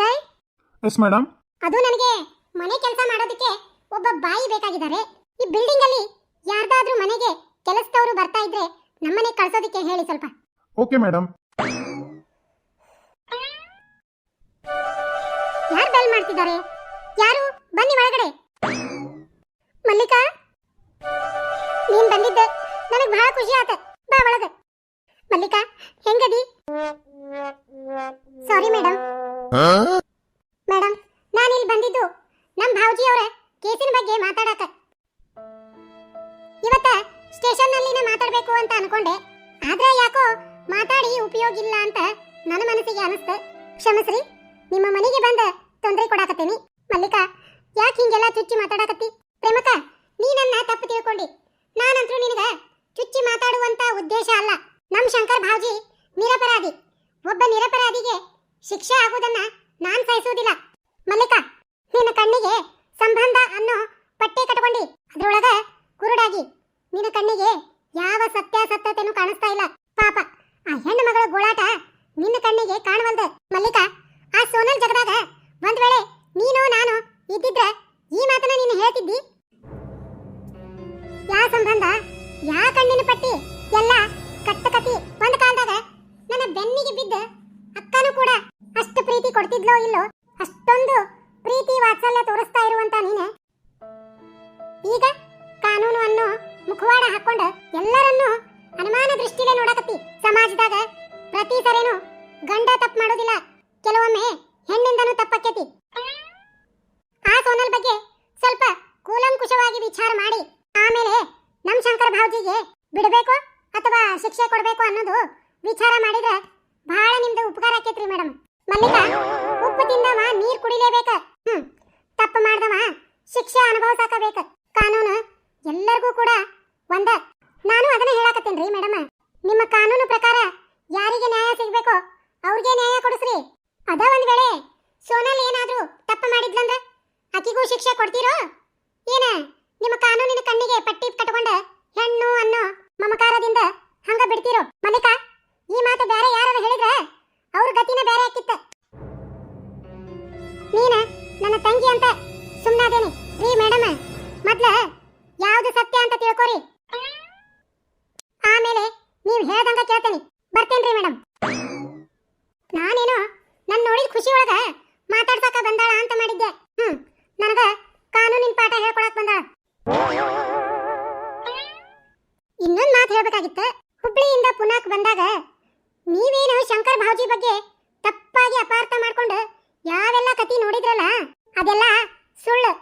Ajay yes madam. ಅದು ನನಗೆ ಮನೆ ಕೆಲಸ ಮಾಡೋದಕ್ಕೆ ಒಬ್ಬ ಬಾಯಿ ಬೇಕಾಗಿದ್ದಾರೆ. ಈ ಬಿಲ್ಡಿಂಗ್ ಅಲ್ಲಿ ಯಾರ್ದಾದ್ರೂ ಮನೆಗೆ ಕೆಲಸದವರು ಬರ್ತಾ ಇದ್ರೆ ನಮ್ಮನೆ ಕಳ್ಸೋದಕ್ಕೆ ಹೇಳಿ ಸ್ವಲ್ಪ. Okay madam. ಯಾರು ಬೆಲ್ ಮಾಡ್ತಿದ್ದಾರೆ? ಯಾರು? ಬನ್ನಿ ಒಳಗಡೆ. ಮಲ್ಲಿಕಾ? ನೀನ್ ಬಂದಿದ್ದೆ. ನನಗೆ ಬಹಳ ಖುಷಿ ಆತ. ಬಾ ಒಳಗೆ. ಮಲ್ಲಿಕಾ ಹೆಂಗದಿ? ಸಾರಿ ಮೇಡಮ್ ಮೇಡಮ್ ನಾನು ಇಲ್ಲಿ ಬಂದಿದ್ದು ನಮ್ಮ ಭಾವಜಿ ಅವರ ಕೇಸಿನ ಬಗ್ಗೆ ಮಾತಾಡಕ ಇವತ್ತ ಸ್ಟೇಷನ್ ನಲ್ಲಿನೇ ಮಾತಾಡಬೇಕು ಅಂತ ಅನ್ಕೊಂಡೆ. ಆದ್ರೆ ಯಾಕೋ ಮಾತಾಡಿ ಉಪಯೋಗ ಇಲ್ಲ ಅಂತ ನನ್ನ ಮನಸ್ಸಿಗೆ ಅನಿಸ್ತು. ಕ್ಷಮಸ್ರಿ ನಿಮ್ಮ ಮನೆಗೆ ಬಂದ ತೊಂದರೆ ಕೊಡಾಕತ್ತೀನಿ. ಮಲ್ಲಿಕಾ ಯಾಕೆ ಹಿಂಗೆಲ್ಲ ಚುಚ್ಚಿ ಮಾತಾಡಕತ್ತಿ? ಪ್ರೇಮಕ ನೀ ನನ್ನ ತಪ್ಪು ತಿಳ್ಕೊಂಡಿ. ನಾನಂತೂ ನಿನಗ ಚುಚ್ಚಿ ಮಾತಾಡುವಂತ ಉದ್ದೇಶ ಅಲ್ಲ. ನಮ್ ಶಂಕರ್ ಭಾವ್ಜಿ ನಿರಪರಾಧಿ. ಒಬ್ಬ ನಿರಪರಾಧಿಗೆ ಶಿಕ್ಷೆ ಆಗುವುದನ್ನ ನಾನ್ ಸಹಿಸುವುದಿಲ್ಲ. ಮಲ್ಲಿಕಾ ವಿಚಾರ ಮಾಡಿ. ಆಮೇಲೆ ನಮ್ ಶಂಕರ ಭಾವಜಿಗೆ ಬಿಡಬೇಕು ಅಥವಾ ಶಿಕ್ಷೆ ಕೊಡಬೇಕು ಅನ್ನೋದು ವಿಚಾರ ಮಾಡಿದ್ರೆ ಬಹಳ ನಿಮ್ದು ಉಪಕಾರ ಆಕೇತ್ರಿ ಮೇಡಮ್ ಮಲ್ಲಿಕಾ, ಉಪ್ಪು ತಿಂದವ ನೀರ್ ಕುಡಿಲೇಬೇಕ. ಹ್ಮ್, ತಪ್ಪು ಮಾಡ್ದವ ಶಿಕ್ಷೆ ಅನುಭವಿಸಾಕಬೇಕ ಕಾನೂನು ಎಲ್ಲರಿಗೂ ಕೂಡ ಒಂದ. ನಾನು ಅದನ್ನ ಹೇಳಾಕತ್ತೇನ್ರಿ ಮೇಡಮ್ ನಿಮ್ಮ ಕಾನೂನು ಪ್ರಕಾರ ಯಾರಿಗೆ ನ್ಯಾಯ ಸಿಗ್ಬೇಕೋ ಅವ್ರಿಗೆ ನ್ಯಾಯ ಕೊಡಿಸ್ರಿ. ಅದ ಒಂದ್ ವೇಳೆ ಸೋನಲ್ ಏನಾದ್ರೂ ತಪ್ಪು ಮಾಡಿದ್ಲಂದ್ರ ಆಕಿಗೂ ಶಿಕ್ಷೆ ಕೊಡ್ತೀರೋ? ಏನ? ನಿಮ್ಮ ಕಾನೂನಿನ ಕಣ್ಣಿಗೆ ಪಟ್ಟಿ ಕಟ್ಕೊಂಡ ಹೆಣ್ಣು ಅನ್ನೋ ಮಮಕಾರದಿಂದ ಹಂಗ ಬಿಡ್ತಿರೋ? ಮಲ್ಲಿಕಾ, ಈ ಮಾತು ಬೇರೆ ಯಾರು ಹೇಳಿದ್ರ ಅವ್ರ ಗತಿನ ಬೇರೆ ಆಕಿತ್ತ ನೀನ ನನ್ನ ತಂಗಿ ಅಂತ ಸುಮ್ಮನಾದೇನಿ ಇನ್ನೊಂದ್ ಮಾತು ಹೇಳಬೇಕಾಗಿತ್ತು. ಹುಬ್ಳಿಯಿಂದ ಪುನಾಕ್ ಬಂದಾಗ ನೀವೇನು ಶಂಕರ್ ಭಾವ್ಜಿ ಬಗ್ಗೆ ತಪ್ಪಾಗಿ ಅಪಾರ್ಥ ಮಾಡ್ಕೊಂಡು ಯಾವೆಲ್ಲ ಕತಿ ನೋಡಿದ್ರಲ್ಲ, ಅದೆಲ್ಲ ಸುಳ್ಳು.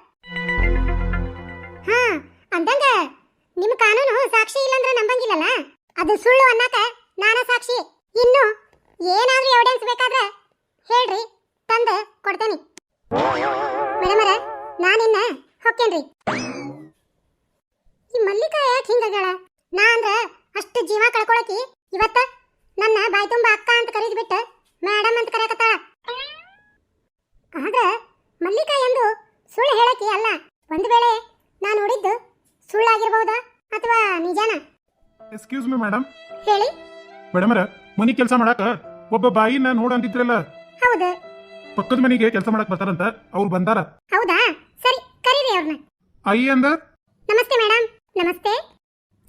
ಹಾ, ಅಂದಂಗ ನಿಮ್ಮ ಕಾನೂನು ಸಾಕ್ಷಿ ಇಲ್ಲಂದ್ರ ನಂಬಂಗಿಲ್ಲಲ್ಲ? ಅದು ಸುಳ್ಳು ಅನ್ನಕ ನಾನ ಸಾಕ್ಷಿ. ಇನ್ನು ಏನಾದ್ರೂ ಎವಿಡೆನ್ಸ್ ಬೇಕಾದ್ರೆ ಹೇಳ್ರಿ, ತಂದು ಕೊಡ್ತೇನೆ. ಮೇಡಮರ ನಾನಿನ್ನ ಹೊಕ್ಕೇನ್ರಿ. ಈ ಮಲ್ಲಿಕಾ ಯಾಕೆ ಹಿಂಗಾಗ್ಯಾಳ ನಾ ಅಂದ್ರ ಅಷ್ಟು ಜೀವ ಕಳ್ಕೊಳಕಿ ಇವತ್ತ ನನ್ನ ಬಾಯಿ ತುಂಬ ಅಕ್ಕ ಅಂತ ಕರೀದ್ಬಿಟ್ಟು ಮೇಡಮ್ ಅಂತ ಕರೆಯಕತ್ತಾಳ. ಆದ್ರ ಮಲ್ಲಿಕಾ ಎಂದು ಸುಳ್ಳು ಹೇಳಕಿ ಅಲ್ಲ. ಒಂದು ವೇಳೆ ನಾನು ನೋಡಿದ್ದು ಸುಳ್ಳಾಗಿರ್ಬಹುದ ಅಥವಾ ನಿಜಾನ? ಎಕ್ಸ್ಕ್ಯೂಸ್ ಮೀ ಮೇಡಮ್ ಹೇಳಿ. ಮೇಡಮರ ಮನಿ ಕೆಲಸ ಮಾಡಾಕ ಒಬ್ಬ ಬಾಯಿನ ನೋಡ ಅಂತಿದ್ರಲ್ಲ ಹೌದು. ಪಕ್ಕದ ಮನೆಗೆ ಕೆಲಸ ಮಾಡಕ್ ಬರ್ತಾರಂತ ಅವ್ರು ಬಂದಾರ. ಹೌದಾ? ಸರಿ ಕರೀರಿ ಅವ್ರನ್ನ ಅಯ್ಯ ಅಂದ? ನಮಸ್ತೆ ಮೇಡಮ್ ನಮಸ್ತೆ.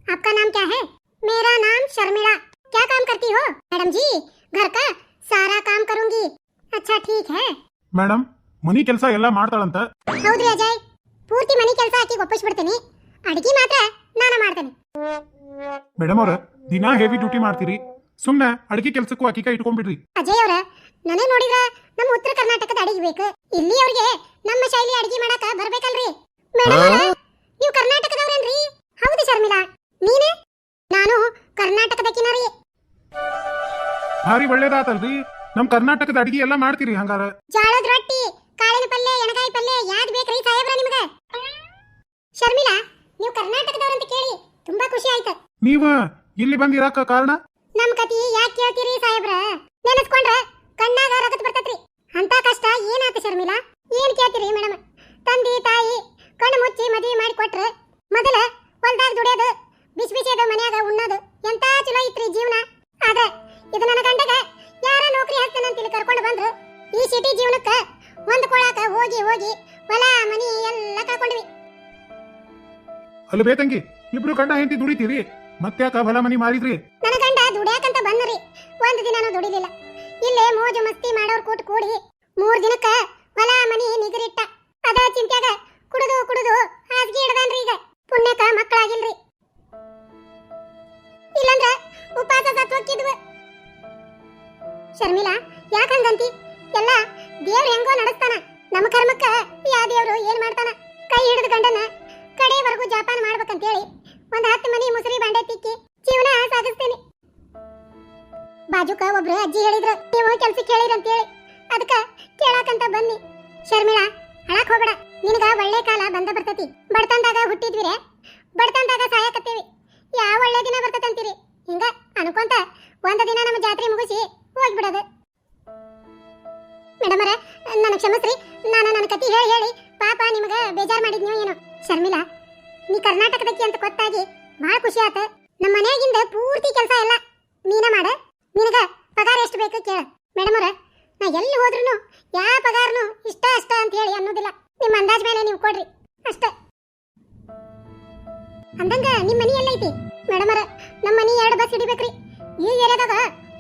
आपका नाम क्या है मेरा नाम शर्मिला क्या काम करती हो मैडम जी घर का सारा काम करूंगी अच्छा ठीक है ಮೇಡಮ್ ಮನಿ ಕೆಲಸ ಎಲ್ಲ ಮಾಡ್ತಾಳಂತ ಹೌದ್ರಿ ಅಜಯ್ ಪೂರ್ತಿ ಮನೆ ಕೆಲಸ ಹಾಕಿ ಒಪ್ಪಿಸ್ಬಿಡ್ತೀನಿ ಅಡಿಗೆ ಮಾತ್ರ ನಾನು ಮಾಡ್ತೇನೆ ಮೇಡಮ್ ಅವ್ರ ದಿನಾ ಹೆವಿ ಡ್ಯೂಟಿ ಮಾಡ್ತೀರಿ ಸುಮ್ನೆ ಅಡಿಗೆ ಕೆಲ್ಸಕ್ಕೂ ಅಕ್ಕಿಕ ಇಟ್ಕೊಂಡ್ಬಿಡ್ರಿ ಅಜಯ್ ಅವರ ನನಗೆ ನೋಡಿದ್ರ ನಮ್ಮ ಉತ್ತರ ಕರ್ನಾಟಕದ ಅಡಿಗೆ ಬೇಕು ಇಲ್ಲಿ ಅವ್ರಿಗೆ ನಮ್ಮ ಶೈಲಿ ಅಡಿಗೆ ಮಾಡಕ ಬರ್ಬೇಕಲ್ರಿ ಮೇಡಮ್ ಅವ್ರೆ, ನೀವು ಕರ್ನಾಟಕದವ್ರೇನ್ರಿ ಹೌದು ಶರ್ಮಿಳಾ ನೀನೇ? ನಾನು ಕರ್ನಾಟಕದ ಕಿನಾರಿ ಭಾರಿ ಒಳ್ಳೇದಾತಲ್ರಿ ನಮ್ ಕರ್ನಾಟಕದ ಅಡಿಗೆ ಎಲ್ಲ ಮಾಡ್ತೀರಿ ಹಂಗಾರ. ಜಾಳದ ರೊಟ್ಟಿ ಕಾಳಿನ ಪಲ್ಯ ಎಣಗಾಯಿ ಪಲ್ಯ ಯಾವ್ದು ಬೇಕ್ರಿ ಸಾಹೇಬ್ರ ನಿಮ್ಗೆ? ಶರ್ಮಿಳಾ ನೀವು ಕರ್ನಾಟಕದವ್ರಂತ ಕೇಳಿ ತುಂಬಾ ಖುಷಿ ಆಯ್ತು. ನೀವ ಇಲ್ಲಿ ಬಂದಿರಾಕ ಕಾರಣ? ನಮ್ ಕತಿ ಯಾಕೆ ಕೇಳ್ತೀರಿ ಸಾಹೇಬ್ರ? ನೆನೆಸ್ಕೊಂಡ್ರ ಕಣ್ಣಾಗ ರಗತ್ ಬರ್ತೈತ್ರಿ. ಅಲ್ಲಿ ಬೇತಂಗಿ ಇಬ್ರು ಗಂಡ ಹೆಂಡತಿ ದುಡಿತೀರಿ? ಮತ್ತ್ಯಾಕ ಹೊಲ ಮನಿ ಮಾರಿದ್ರಿ? ನನ್ನ ಗಂಡ ದುಡಿಯಾಕಂತ ಬಂದ್ರಿ. ಒಂದ್ ದಿನಾನು ದುಡಿಲಿಲ್ಲ. ಇಲ್ಲೇ ಮೋಜು ಮಸ್ತಿ ಮಾಡೋರ್ ಕೂಟ್ ಕೂಡಿ ಮೂರ್ ದಿನಕ್ಕ ಹೊಲ ಮನಿ ನಿಗರಿಟ್ಟ. ಅದ ಚಿಂತ್ಯಾಗ ಕುಡಿದು ಕುಡಿದು ಹಾಸಿಗೆ ಹಿಡ್ದಾನ್ರಿ ಈಗ. ಪುಣ್ಯಕ ಮಕ್ಕಳಾಗಿಲ್ರಿ. ಇಲ್ಲಂದ್ರ ಉಪವಾಸ ಸತ್ ಶರ್ಮಿಲಾ ಶರ್ಮಿಳಾ, ಯಾಕ ಹಂಗಂತಿ? ಎಲ್ಲ ದೇವ್ರ ಹೆಂಗೋ ನಡೆಸ್ತಾನ. ನಮ್ಮ ಕರ್ಮಕ್ಕ ಯಾ ದೇವ್ರು ಏನ್ ಮಾಡ್ತಾನ? ಕೈ ಹಿಡಿದ ಗಂಡನ ಕಡೆವರೆಗೂ ಜಪಾನ್ ಮಾಡ್ಬೇಕಂತೇಳಿ ಒಂದ್ ಹತ್ತು ಮನಿ ಮುಸರಿ ಬಾಂಡೆ ತಿಕ್ಕಿ ಜೀವನ ಸಾಗಿಸ್ತೇನೆ. ಬಾಜುಕ ಒಬ್ರು ಅಜ್ಜಿ ಹೇಳಿದ್ರು, ನೀವು ಕೆಲ್ಸಕ್ಕೆ ಹೇಳಿರಿ ಅಂತೇಳಿ ಅದಕ್ಕ ಕೇಳಾಕಂತ ಬನ್ನಿ ಶರ್ಮಿಳಾ ಹಳಕ್ ಹೋಗಬೇಡ. ನಿನಗ ಒಳ್ಳೆ ಕಾಲ ಬಂದ ಬರ್ತತಿ. ಬಡತನದಾಗ ಹುಟ್ಟಿದ್ವಿರೆ. ಬಡತನದಾಗ ಸಾಯಕತ್ತೇವಿ. ಯಾವ ಒಳ್ಳೆ ದಿನ ಬರ್ತದಂತೀರಿ? ಹಿಂಗ ಅನ್ಕೊಂತ ಒಂದ ದಿನ ನಮ್ಮ ಜಾತ್ರೆ ಮುಗಿಸಿ ಹೋಗ್ಬಿಡೋದು. ಮೇಡಮರ, ನನ್ನ ಕ್ಷಮಸ್ರಿ. ನಾನು ನನ್ನ ಕತಿ ಹೇಳಿ ಹೇಳಿ ಪಾಪ ನಿಮಗೆ ಬೇಜಾರ್ ಮಾಡಿದ್ನೋ ಏನೋ. ಶರ್ಮಿಳಾ, ನೀ ಕರ್ನಾಟಕದಕ್ಕೆ ಅಂತ ಗೊತ್ತಾಗಿ ಬಹಳ ಖುಷಿ ಆತ. ನಮ್ಮ ಮನೆಯಾಗಿಂದ ಪೂರ್ತಿ ಕೆಲಸ ಎಲ್ಲ ನೀನ ಮಾಡ. ನಿನಗ ಪಗಾರ ಎಷ್ಟು ಬೇಕು ಕೇಳ. ಮೇಡಮ್ ಅವ್ರ, ನಾ ಎಲ್ಲಿ ಹೋದ್ರೂ ಯಾವ ಪಗಾರನು ಇಷ್ಟ ಅಷ್ಟ ಅಂತ ಹೇಳಿ ಅನ್ನೋದಿಲ್ಲ. ನಿಮ್ಮ ಅಂದಾಜ್ ಮೇಲೆ ನೀವು ಕೊಡ್ರಿ. ಅಷ್ಟ. ಅಂದಂಗ ನಿಮ್ಮ ಮನಿ ಎಲ್ಲೈತಿ ಮೇಡಮ್ ಅವ್ರ ನಮ್ಮ ಮನಿ ಎರಡು ಬಸ್ ಹಿಡಿಬೇಕ್ರಿ. ಈ ಏರಿಯಾದಾಗ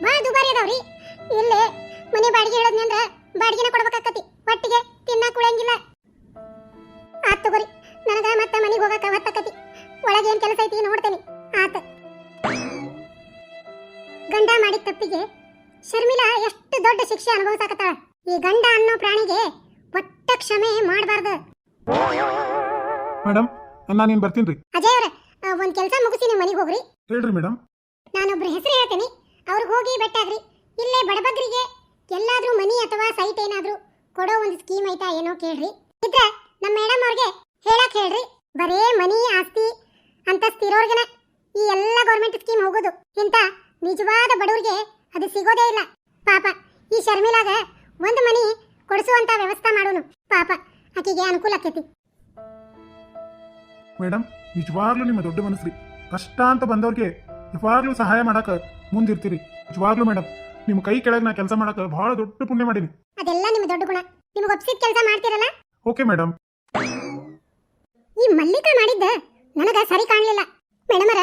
ಭಾಳ ದುಬಾರಿ ಅದಾವ್ರಿ. ಇಲ್ಲಿ ಮನೆ ಬಾಡಿಗೆ ಹೇಳದ್ನಿ ಬಾಡಿಗೆನ ಕೊಡ್ಬೇಕಾಕತಿ. ಒಟ್ಟಿಗೆ ತಿನ್ನಾಕ ಉಳಿಯಂಗಿಲ್ಲ. ಆತ್ ತಗೋರಿ. ನನಗ ಮತ್ತೆ ಮನೆಗೆ ಹೋಗಕ ಹೊತ್ತಕತಿ ಒಳಗೆ ಏನ್ ಕೆಲಸ ಐತಿ ನೋಡ್ತೇನೆ. ಆತ. ಗಂಡ ಮಾಡಿದ ತಪ್ಪಿಗೆ ಶರ್ಮಿಲಾ ಎಷ್ಟು ದೊಡ್ಡ ಶಿಕ್ಷೆ ಅನುಭವಿಸಾಕತ್ತಾಳ. ಈ ಗಂಡ ಅನ್ನೋ ಪ್ರಾಣಿಗೆ ಒಟ್ಟ ಕ್ಷಮೆ ಮಾಡಬಾರ್ದು. ಮೇಡಮ್ ನಾನು ನೀನ್ ಬರ್ತೀನಿ ಅಜಯ್ ಅವ್ರ ಒಂದ್ ಕೆಲಸ ಮುಗಿಸಿ ನೀವು ಮನೆಗೆ ಹೋಗ್ರಿ. ಹೇಳ್ರಿ ಮೇಡಮ್ ನಾನೊಬ್ರ ಹೆಸರು ಹೇಳ್ತೇನೆ. ಅವ್ರಿಗೆ ಹೋಗಿ ಬೆಟ್ಟಾಗ್ರಿ. ಇಲ್ಲೇ ಬಡಬಗ್ರಿಗೆ ಎಲ್ಲಾದ್ರೂ ಮನಿ ಅಥವಾ ಸೈಟ್ ಏನಾದ್ರೂ ಕೊಡೋ ಒಂದು ಸ್ಕೀಮ್ ಐತಾ ಏನೋ ಕೇಳ್ರಿ. ಇದ್ರ ನಮ್ಮ ಮೇಡಮ್ ಅವ್ರಿಗೆ ಹೇಳಕ್ ಹೇಳ್ರಿ. ಬರೇ ಮನಿ ಆಸ್ತಿ ಅಂತಸ್ತಿರೋರ್ಗೆನ ಈ ಎಲ್ಲ ಗೌರ್ಮೆಂಟ್ ಸ್ಕೀಮ್ ಹೋಗೋದು. ಇಂತ ನಿಜವಾದ ಬಡವರಿಗೆ ಅದು ಸಿಗೋದೇ ಇಲ್ಲ. ಪಾಪ ಈ ಶರ್ಮಿಲಾಗ ಒಂದು ಮನಿ ಕೊಡಿಸುವಂತ ವ್ಯವಸ್ಥೆ ಮಾಡೋನು. ಪಾಪ ಆಕೆಗೆ ಅನುಕೂಲ ಆಕೈತಿ. ಮೇಡಮ್ ನಿಜವಾಗ್ಲೂ ನಿಮ್ಮ ದೊಡ್ಡ ಮನಸ್ರಿ. ಕಷ್ಟ ಅಂತ ಬಂದವ್ರಿಗೆ ಯಾವಾಗ್ಲೂ ಸಹಾಯ ಮಾಡಕ ಮುಂದಿರ್ತೀರಿ. ನಿಜವಾಗ್ಲೂ ಮೇಡಮ್ ನಿಮ್ಮ ಕೈ ಕೆಳಗೆ ನಾ ಕೆಲಸ ಮಾಡಕ ಬಹಳ ದೊಡ್ಡ ಪುಣ್ಯ ಮಾಡೀನಿ. ಅದೆಲ್ಲ ನಿಮ್ಮ ದೊಡ್ಡ ಗುಣ. ನಿಮಗೆ ಒಪ್ಸಿದ ಕೆಲಸ ಮಾಡ್ತೀರಲ್ಲ? ಓಕೆ ಮೇಡಮ್ ಈ ಮಲ್ಲಿಕಾ ಮಾಡಿದ್ದ? ನನಗ ಸರಿ ಕಾಣಲಿಲ್ಲ. ಮೇಡಮರ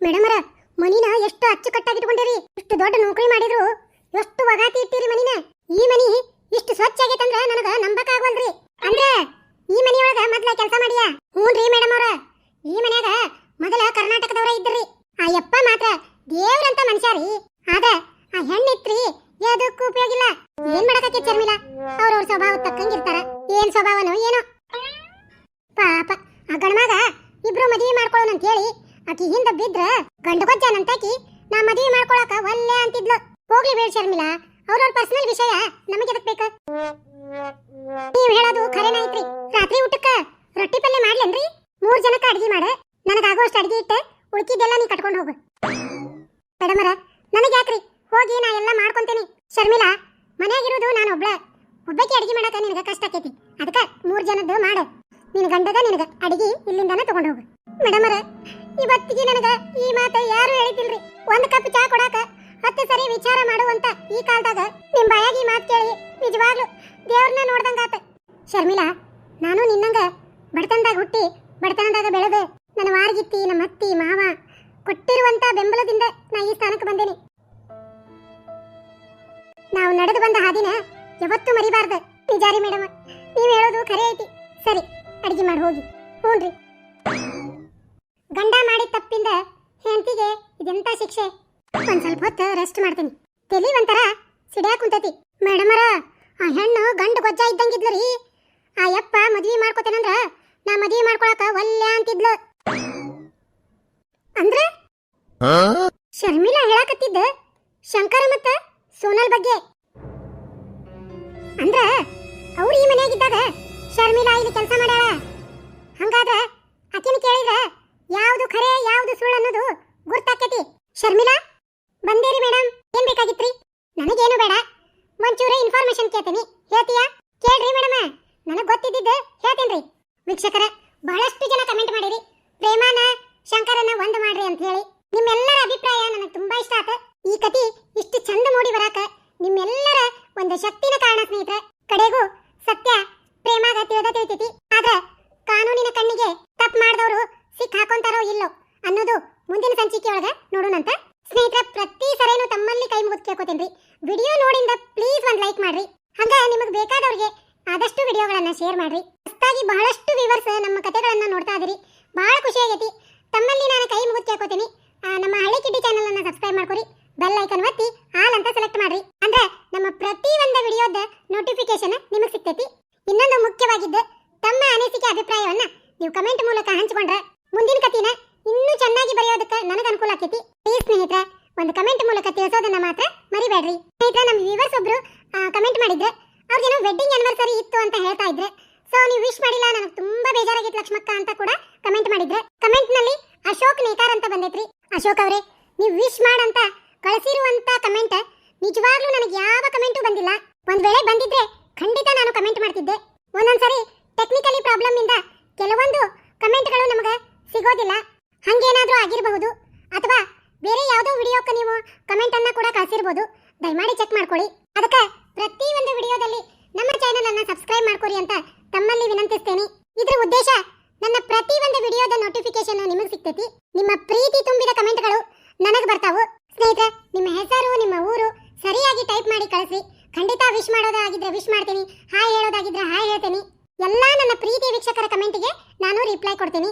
ಮೇಡಮರ, ಮನಿನ ಎಷ್ಟು ಅಚ್ಚುಕಟ್ಟಾಗಿ ಇಟ್ಕೊಂಡಿರಿ ಇಷ್ಟು ದೊಡ್ಡ ನೌಕರಿ ಮಾಡಿದ್ರು ಎಷ್ಟು ವಗಾತಿ ಇಟ್ಟಿರಿ ಮನಿನ ಈ ಮನಿ ಇಷ್ಟು ಸ್ವಚ್ಛ ಆಗೈತಂದ್ರ ನನಗ ನಂಬಕ್ ಆಗವಲ್ರಿ ಅಂದ್ರ ಈ ಮನಿಯೊಳಗ ಮೊದ್ಲ ಕೆಲಸ ಮಾಡಿಯಾ ಹ್ಞೂನ್ರಿ ಮೇಡಮ್ ಅವ್ರ ಈ ಮನ್ಯಾಗ ಮೊದಲ ಕರ್ನಾಟಕದವರ ಇದ್ರಿ ಆ ಯಪ್ಪ ಮಾತ್ರ ದೇವ್ರಂತ ಮನುಷ್ಯ ರೀ ಆದ ಆ ಹೆಣ್ಣಿತ್ರಿ ಯಾವುದಕ್ಕೂ ಉಪಯೋಗ ಇಲ್ಲ ಏನ್ ಮಾಡಕತ್ತಿ ಚರ್ಮಿಲ ಅವ್ರವ್ರ ಸ್ವಭಾವ ತಕ್ಕಂಗಿರ್ತಾರ ಏನ್ ಸ್ವಭಾವನೋ ಏನೋ ಪಾಪ ಆ ಗಂಡ್ಮಗ ಇಬ್ರು ಮದ್ವಿ ಮಾಡ್ಕೊಳ್ಳೋಣ ಅಂತ ಹೇಳಿ ಆಕಿ ಹಿಂದ ಬಿದ್ರ ಗಂಡ ಗೊಜ್ಜಾನಂತಾಕಿ ನಾ ಮದ್ವಿ ಮಾಡ್ಕೊಳಕ ಒಲ್ಲೆ ಅಂತಿದ್ಲು. ಹೋಗ್ಲಿ ಬೇಡ ಶರ್ಮಿಲಾ ಅವ್ರವ್ರ ಪರ್ಸನಲ್ ವಿಷಯ ನಮಗೆ ಎದಕ್ ಬೇಕು? ನೀವ್ ಹೇಳೋದು ಖರೇನ ಐತ್ರಿ? ರಾತ್ರಿ ಊಟಕ್ಕ ರೊಟ್ಟಿ ಪಲ್ಯ ಮಾಡ್ಲೇನ್ರಿ? ಮೂರ್ ಜನಕ್ಕ ಅಡ್ಗೆ ಮಾಡ ನನಗಾಗೋಷ್ಟು ಅಡ್ಗೆ ಇಟ್ಟೆ, ಉಳ್ಕಿದ್ದೆಲ್ಲ ನೀ ಕಟ್ಕೊಂಡು ಹೋಗು. ಮೇಡಮರ ನನಗೆ ಯಾಕ್ರಿ? ಹೋಗಿ ನಾ ಎಲ್ಲ ಮಾಡ್ಕೊಂತೀನಿ. ಶರ್ಮಿಲಾ ಮನೆಯಾಗಿರೋದು ನಾನು ಒಬ್ಳ. ಒಬ್ಬಕ್ಕೆ ಅಡ್ಗೆ ಮಾಡಕ ನಿನಗೆ ಕಷ್ಟ ಆಕೈತಿ. ಅದಕ್ಕ ಮೂರ್ ಜನದ್ದು ಮಾಡು. ನಿನ್ ಗಂಡಗ, ನಿನಗ ಅಡಿಗೆ ಇಲ್ಲಿಂದಾನ ತಗೊಂಡು ಹೋಗು. ಮೇಡಮರ, ಇವತ್ತಿಗೆ ನನಗ ಈ ಮಾತು ಯಾರು ಹೇಳಿದಿಲ್ರಿ ಒಂದ್ ಕಪ್ ಚಾ ಕೊಡಾಕ ಹತ್ತು ಸರಿ ವಿಚಾರ ಮಾಡುವಂತ ಈ ಕಾಲದಾಗ ನಿಮ್ ಬಾಯಾಗಿ ಮಾತು ಕೇಳಿ ನಿಜವಾಗ್ಲು ದೇವ್ರನ್ನ ನೋಡ್ದಂಗಾತ. ಶರ್ಮಿಲಾ ನಾನು ನಿನ್ನಂಗ ಬಡತನದಾಗ ಹುಟ್ಟಿ ಬಡತನದಾಗ ಬೆಳೆದು ನನ್ನ ವಾರಗಿತ್ತಿ, ನಮ್ಮ ಅತ್ತಿ, ಮಾವ ಕೊಟ್ಟಿರುವಂತ ಬೆಂಬಲದಿಂದ ನಾ ಈ ಸ್ಥಾನಕ್ಕೆ ಬಂದೇನಿ. ನಾವು ನಡೆದು ಬಂದ ಹಾದಿನ ಯಾವತ್ತೂ ಮರಿಬಾರ್ದು. ನಿಜಾರಿ ಮೇಡಮ್, ನೀವು ಹೇಳೋದು ಖರೆ ಐತಿ. ಸರಿ. ಅಡಿಗೆ ಮಾಡಿ ಹೋಗಿ. ಹ್ಞೂನ್ರಿ ಗಂಡ ಮಾಡಿದ ತಪ್ಪಿಂದ ಹೆಂಡತಿಗೆ ಇದೆಂತ ಶಿಕ್ಷೆ? ಒಂದ್ ಸ್ವಲ್ಪ ಹೊತ್ತು ರೆಸ್ಟ್ ಮಾಡ್ತೀನಿ. ತಲಿ ಒಂಥರ ಸಿಡಿಯಾಕ ಕುಂತತಿ. ಮೇಡಮರ ಆ ಹೆಣ್ಣು ಗಂಡ ಗೊಜ್ಜ ಇದ್ದಂಗಿದ್ಲು ರೀ. ಆ ಯಪ್ಪ ಮದ್ವಿ ಮಾಡ್ಕೋತೇನಂದ್ರ ನಾ ಮದ್ವಿ ಮಾಡ್ಕೊಳಕ ಒಲ್ಲೆ ಅಂತಿದ್ಲು. ಅಂದ್ರ? ಶರ್ಮಿಲಾ ಹೇಳಾಕತ್ತಿದ್ದ ಶಂಕರ ಮತ್ತ ಸೋನಲ್ ಬಗ್ಗೆ. ಅಂದ್ರ ಅವ್ರು ಈ ಮನ್ಯಾಗಿದ್ದಾಗ ಶರ್ಮಿಳಾ ಇಲ್ಲಿ ಕೆಲಸ ಮಾಡ್ಯಾಳ. ಹಂಗಾದ್ರ ಆಕಿನ ಕೇಳಿದ್ರ ಯಾವುದು ಖರೆ, ಯಾವುದು ಸುಳ್ಳು ಅನ್ನೋದು ಗುರ್ತಾಕೈತಿ ಶರ್ಮಿಳಾ, ಬಂದೇರಿ ಮೇಡಮ್ ಏನ್ ಬೇಕಾಗಿತ್ರಿ? ನನಗೇನು ಬೇಡ. ಒಂಚೂರು ಇನ್ಫಾರ್ಮೇಶನ್ ಕೇಳ್ತೀನಿ. ಹೇಳ್ತೀಯಾ? ಕೇಳ್ರಿ ಮೇಡಮ್. ನನಗ್ ಗೊತ್ತಿದ್ದಿದ್ದು ಹೇಳ್ತೇನ್ರಿ. ವೀಕ್ಷಕರ, ಬಹಳಷ್ಟು ಜನ ಕಮೆಂಟ್ ಮಾಡಿರಿ. ಪ್ರೇಮಾನ ಶಂಕರನ ಒಂದ್ ಮಾಡ್ರಿ ಅಂತ ಹೇಳಿ. ನಿಮ್ಮೆಲ್ಲರ ಅಭಿಪ್ರಾಯ ನನಗೆ ತುಂಬಾ ಇಷ್ಟ ಆತ. ಈ ಕತಿ ಇಷ್ಟು ಚಂದ ಮೂಡಿ ಬರಾಕ ನಿಮ್ಮೆಲ್ಲರ ಒಂದು ಶಕ್ತಿನ ಕಾರಣ ಸ್ನೇಹಿತರೆ ಕಡೆಗೂ ಸತ್ಯ ಪ್ರೇಮಾಗ ತಿಳಿದ ತಿಳಿತೈತಿ ಆದ್ರ ಕಾನೂನಿನ ಕಣ್ಣಿಗೆ ತಪ್ಪು ಮಾಡಿದವರು ಸಿಕ್ಕ ಸ್ನೇಹಿತರ ಪ್ರತಿ ಸರಿನೂ ತಮ್ಮಲ್ಲಿ ಕೈ ಮುಗಿದು ಕೇಳ್ಕೊತೀನಿ ವಿಡಿಯೋ ನೋಡಿಂದ ಪ್ಲೀಸ್ ಒಂದು ಲೈಕ್ ಮಾಡ್ರಿ ಹಂಗ ನಿಮಗೆ ಬೇಕಾದವ್ರಿಗೆ ಆದಷ್ಟು ವಿಡಿಯೋಗಳನ್ನ ಶೇರ್ ಮಾಡ್ರಿ ಹೊಸದಾಗಿ ಬಹಳಷ್ಟು ನಮ್ಮ ಕಥೆಗಳನ್ನು ನೋಡ್ತಾ ಇದ್ದೀರಿ ಬಹಳ ಖುಷಿ ಆಗೈತಿ. ತಮ್ಮಲ್ಲಿ ನಾನು ಕೈ ಮುಗಿದು ಕೇಳ್ಕೊತೀನಿ. ನಮ್ಮ ಹಳ್ಳಿ ಕಿಡ್ಡಿ ಚಾನಲ್ ಅನ್ನು ಸಬ್ಸ್ಕ್ರೈಬ್ ಮಾಡ್ಕೊರಿ. ಬೆಲ್ ಐಕನ್ ಒತ್ತಿ ಆಲ್ ಅಂತ ಸೆಲೆಕ್ಟ್ ಮಾಡ್ರಿ. ಅಂದ್ರೆ ನಮ್ಮ ಪ್ರತಿ ಒಂದು ವಿಡಿಯೋದ ನೋಟಿಫಿಕೇಶನ್ ನಿಮಗೆ ಸಿಗ್ತೈತಿ. ಇನ್ನೊಂದು ಮುಖ್ಯವಾಗಿದ್ದು, ತಮ್ಮ ಅನಿಸಿಕೆ ಅಭಿಪ್ರಾಯವನ್ನ ನೀವು ಕಮೆಂಟ್ ಮೂಲಕ ಹಂಚಿಕೊಂಡ್ರೆ ಮುಂದಿನ ಕಥೆನ ಇನ್ನೂ ಚೆನ್ನಾಗಿ ಬರೆಯೋದಕ್ಕೆ ನನಗೆ ಅನುಕೂಲ ಆಕೈತಿ. ಪ್ಲೀಸ್ ಸ್ನೇಹಿತರೆ, ಒಂದು ಕಮೆಂಟ್ ಮೂಲಕ ತಿಳಿಸೋದನ್ನ ಮಾತ್ರ ಮರಿಬೇಡ್ರಿ. ಸ್ನೇಹಿತರೆ, ನಮ್ಮ ವ್ಯೂವರ್ಸ್ ಒಬ್ರು ಕಮೆಂಟ್ ಮಾಡಿದ್ರೆ ಅವ್ರಿಗೇನೋ ವೆಡ್ಡಿಂಗ್ ಆನಿವರ್ಸರಿ ಇತ್ತು ಅಂತ ಹೇಳ್ತಾ ಇದ್ರೆ ಸೊ ನೀವು ವಿಶ್ ಮಾಡಿಲ್ಲ, ನನಗೆ ತುಂಬಾ ಬೇಜಾರಾಗಿತ್ತು ಲಕ್ಷ್ಮಕ್ಕ ಅಂತ ಕೂಡ ಕಮೆಂಟ್ ಮಾಡಿದ್ರೆ. ಕಮೆಂಟ್ನಲ್ಲಿ ಅಶೋಕ್ ನೇಕಾರ್ ಅಂತ ಬಂದೈತ್ರಿ. ಅಶೋಕ್ ಅವರೇ, ನೀವು ವಿಶ್ ಮಾಡಂತ, ಕಳಿಸಿರುವಂತ ಕಮೆಂಟ್ ನಿಜವಾಗ್ಲೂ ನನಗೆ ಯಾವ ಕಮೆಂಟು ಬಂದಿಲ್ಲ. ಒಂದ್ ವೇಳೆ ಬಂದಿದ್ರೆ ಖಂಡಿತ ನಾನು ಕಮೆಂಟ್ ಮಾಡ್ತಿದ್ದೆ. ಒಂದೊಂದ್ಸರಿ ಟೆಕ್ನಿಕಲಿ ಪ್ರಾಬ್ಲಮ್ ಇಂದ ಕೆಲವೊಂದು ಕಮೆಂಟ್ಗಳು ನಮಗೆ ಸಿಗೋದಿಲ್ಲ. ಹಂಗೇನಾದ್ರೂ ಆಗಿರಬಹುದು. ಅಥವಾ ಬೇರೆ ಯಾವುದೋ ವಿಡಿಯೋಕ್ಕೆ ನೀವು ಕಮೆಂಟ್ ಅನ್ನ ಕೂಡ ಕಳಿಸಿರ್ಬೋದು. ದಯಮಾಡಿ ಚೆಕ್ ಮಾಡ್ಕೊಳ್ಳಿ ಅದಕ್ಕೆ ಪ್ರತಿ ಒಂದು ವಿಡಿಯೋದಲ್ಲಿ ನಮ್ಮ ಚಾನೆಲ್ ಅನ್ನ ಸಬ್ಸ್ಕ್ರೈಬ್ ಮಾಡ್ಕೊರಿ ಅಂತ ತಮ್ಮಲ್ಲಿ ವಿನಂತಿಸ್ತೇನೆ. ಇದರ ಉದ್ದೇಶ ನನ್ನ ಪ್ರತಿ ಒಂದು ವಿಡಿಯೋದ ನೋಟಿಫಿಕೇಶನ್ ನಿಮಗೆ ಸಿಗ್ತೈತಿ. ನಿಮ್ಮ ಪ್ರೀತಿ ತುಂಬಿದ ಕಮೆಂಟ್ಗಳು ನನಗೆ ಬರ್ತಾವು. ಸ್ನೇಹಿತರೆ, ನಿಮ್ಮ ಹೆಸರು, ನಿಮ್ಮ ಊರು ಸರಿಯಾಗಿ ಟೈಪ್ ಮಾಡಿ ಕಳಿಸಿ ಖಂಡಿತ ವಿಶ್ ಮಾಡೋದಾಗಿದ್ರೆ ವಿಶ್ ಮಾಡ್ತೀನಿ. ಹಾಯ್ ಹೇಳೋದಾಗಿದ್ರೆ ಹಾಯ್ ಹೇಳ್ತೀನಿ. ಎಲ್ಲ ನನ್ನ ಪ್ರೀತಿ ವೀಕ್ಷಕರ ಕಮೆಂಟಿಗೆ ನಾನು ರಿಪ್ಲೈ ಕೊಡ್ತೀನಿ.